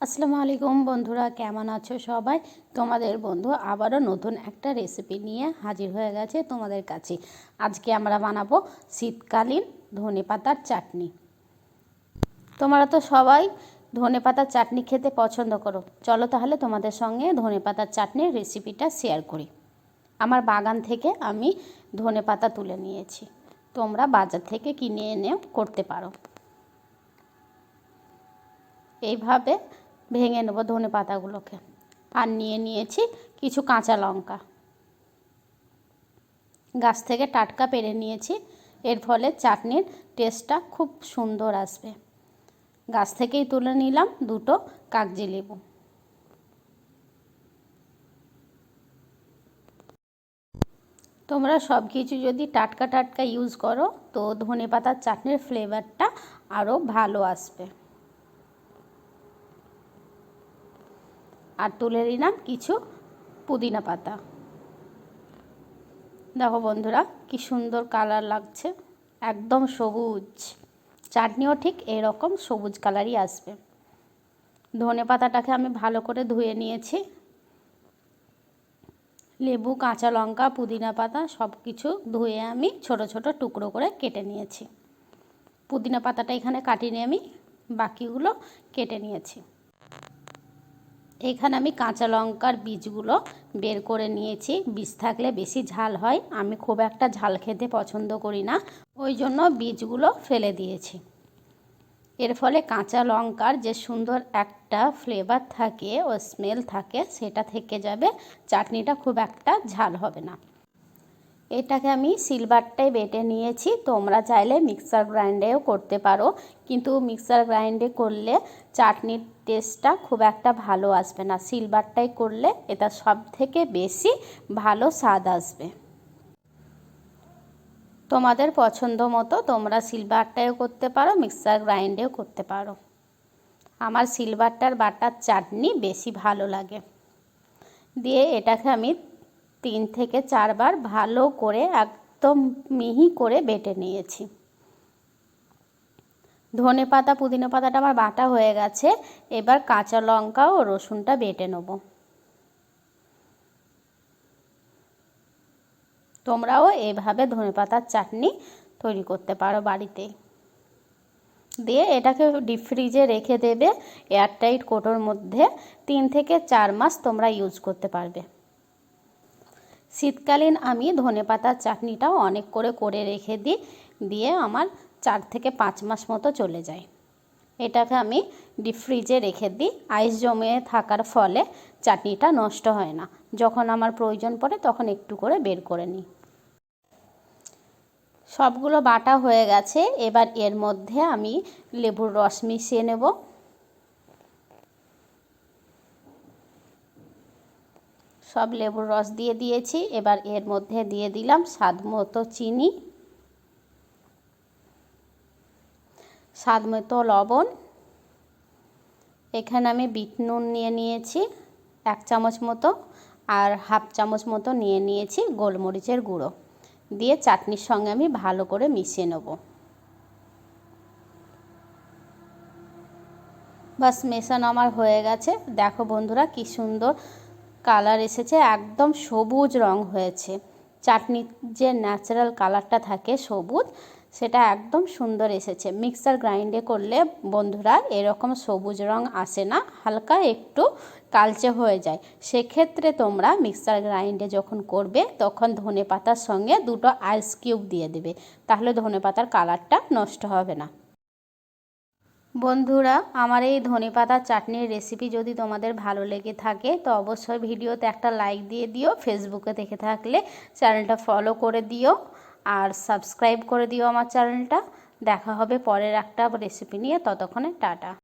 আসসালামু আলাইকুম বন্ধুরা, কেমন আছো সবাই? তোমাদের বন্ধু আবারও নতুন একটা রেসিপি নিয়ে হাজির হয়ে গেছে তোমাদের কাছে। আজকে আমরা বানাবো শীতকালীন ধনে পাতার চাটনি। তোমরা তো সবাই ধনে পাতার চাটনি খেতে পছন্দ করো। চলো তাহলে তোমাদের সঙ্গে ধনে পাতার চাটনির রেসিপিটা শেয়ার করি। আমার বাগান থেকে আমি ধনে পাতা তুলে নিয়েছি। তোমরা বাজার থেকে কিনে এনেও করতে পারো। এইভাবে ভেঙে নেব ধনে পাতাগুলোকে। আর নিয়ে নিয়েছি কিছু কাঁচা লঙ্কা। গাছ থেকে টাটকা পেরে নিয়েছি। এর ফলে চাটনির টেস্টটা খুব সুন্দর আসবে। গাছ থেকেই তুলে নিলাম দুটো কাগজি লেবু। তোমরা সব কিছু যদি টাটকা টাটকা ইউজ করো, তো ধনে পাতার চাটনির ফ্লেভারটা আরও ভালো আসবে। আর তুলে নিলাম কিছু পুদিনা পাতা। দেখো বন্ধুরা, কি সুন্দর কালার লাগছে, একদম সবুজ। চাটনিও ঠিক এরকম সবুজ কালারই আসবে। ধনে পাতাটাকে আমি ভালো করে ধুয়ে নিয়েছি। লেবু, কাঁচা লঙ্কা, পুদিনা পাতা সব কিছু ধুয়ে আমি ছোট ছোট টুকরো করে কেটে নিয়েছি। পুদিনা পাতাটা এখানে কাটিয়ে আমি, বাকিগুলো কেটে নিয়েছি। এখানে আমি কাঁচা লঙ্কার বীজগুলো বের করে নিয়েছি। বীজ থাকলে বেশি ঝাল হয়। আমি খুব একটা ঝাল খেতে পছন্দ করি না। ওই জন্য বীজগুলো ফেলে দিয়েছি। এর ফলে কাঁচা লঙ্কার যে সুন্দর একটা ফ্লেভার থাকে ও স্মেল থাকে, সেটা থেকে যাবে। চাটনিটা খুব একটা ঝাল হবে না। এটাকে আমি সিলভারটাই বেটে নিয়েছি। তোমরা চাইলে মিক্সার গ্রাইন্ডেও করতে পারো। কিন্তু মিক্সার গ্রাইন্ডে করলে চাটনির টেস্টটা খুব একটা ভালো আসবে না। সিলভারটাই করলে এটা সব থেকে বেশি ভালো স্বাদ আসবে। তোমাদের পছন্দ মতো তোমরা সিলভারটাও করতে পারো, মিক্সার গ্রাইন্ডেও করতে পারো। আমার সিলভারটার বাটার চাটনি বেশি ভালো লাগে। দিয়ে এটাকে আমি তিন থেকে চারবার ভালো করে একদম মিহি করে বেটে নিয়েছি। ধনে পাতা, পুদিনা পাতাটা আমার বাটা হয়ে গেছে। এবার কাঁচা লঙ্কা ও রসুনটা বেটে নেব। তোমরাও এভাবে ধনে পাতার চাটনি তৈরি করতে পারো বাড়িতে। দিয়ে এটাকে ডিপ ফ্রিজে রেখে দেবে এয়ারটাইট কোটোর মধ্যে। তিন থেকে চার মাস তোমরা ইউজ করতে পারবে। শীতকালীন আমি ধনে পাতার চাটনিটাও অনেক করে করে রেখে দিই, দিয়ে আমার চার থেকে পাঁচ মাস মতো চলে যায়। এটাকে আমি ডিপ ফ্রিজে রেখে দিই আইস জমে থাকার ফলে চাটনিটা নষ্ট হয় না। যখন আমার প্রয়োজন পড়ে তখন একটু করে বের করে নিই। সবগুলো বাটা হয়ে গেছে, এবার এর মধ্যে আমি লেবুর রস মিশিয়ে নেব। সব লেবুর রস দিয়ে দিয়েছি। এবার এর মধ্যে দিয়ে দিলাম স্বাদ মতো চিনি স্বাদ মতো লবণ। এখানে আমি বিট নুন নিয়ে নিয়েছি, এক চামচ মতো, আর হাফ চামচ মতো নিয়ে নিয়েছি গোলমরিচের গুঁড়ো। দিয়ে চাটনির সঙ্গে আমি ভালো করে মিশিয়ে নেব। বাস মেশানো আমার হয়ে গেছে। দেখো বন্ধুরা কি সুন্দর কালার এসেছে, একদম সবুজ রং হয়েছে। চাটনির যে ন্যাচারাল কালারটা থাকে সবুজ, সেটা একদম সুন্দর এসেছে। মিক্সার গ্রাইন্ডে করলে বন্ধুরা এরকম সবুজ রং আসে না, হালকা একটু কালচে হয়ে যায়। সেক্ষেত্রে তোমরা মিক্সার গ্রাইন্ডে যখন করবে, তখন ধনে পাতার সঙ্গে দুটো আইস কিউব দিয়ে দেবে। তাহলে ধনে পাতার কালারটা নষ্ট হবে না। বন্ধুরা, আমার এই ধনে পাতার চাটনির রেসিপি যদি তোমাদের ভালো লেগে থাকে, তো অবশ্যই ভিডিওতে একটা লাইক দিয়ে দিও ফেসবুকে দেখে থাকলে চ্যানেলটা ফলো করে দিও, আর সাবস্ক্রাইব করে দিও আমার চ্যানেলটা দেখা হবে পরের একটা রেসিপি নিয়ে, ততক্ষণে টাটা।